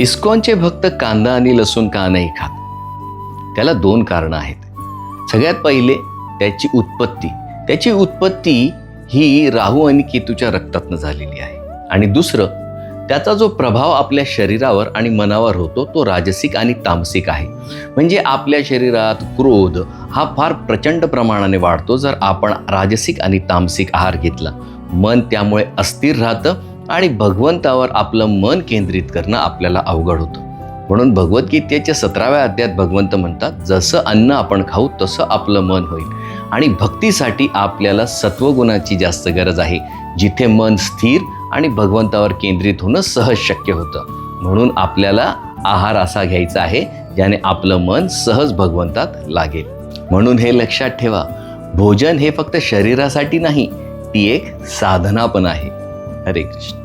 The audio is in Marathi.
इस्कॉनचे भक्त कांदा आणि लसूण का नाही खात? त्याला दोन कारणं आहेत. सगळ्यात पहिले त्याची उत्पत्ती. त्याची उत्पत्ती ही राहू आणि केतूच्या रक्तातनं झालेली आहे. आणि दुसरं त्याचा जो प्रभाव आपल्या शरीरावर आणि मनावर होतो तो राजसिक आणि तामसिक आहे. म्हणजे आपल्या शरीरात क्रोध हा फार प्रचंड प्रमाणाने वाढतो. जर आपण राजसिक आणि तामसिक आहार घेतला मन त्यामुळे अस्थिर राहतं आणि भगवंतावर आपलं मन केंद्रित करणं आपल्याला अवघड होतं. म्हणून भगवद्गीतेच्या सतराव्या अध्यात भगवंत म्हणतात जसं अन्न आपण खाऊ तसं आपलं मन होईल. आणि भक्तीसाठी आपल्याला सत्वगुणाची जास्त गरज आहे जिथे मन स्थिर आणि भगवंतावर केंद्रित होणं सहज शक्य होतं. म्हणून आपल्याला आहार असा घ्यायचा आहे ज्याने आपलं मन सहज भगवंतात लागेल. म्हणून हे लक्षात ठेवा भोजन हे फक्त शरीरासाठी नाही ती एक साधना पण आहे. हरे कृष्ण.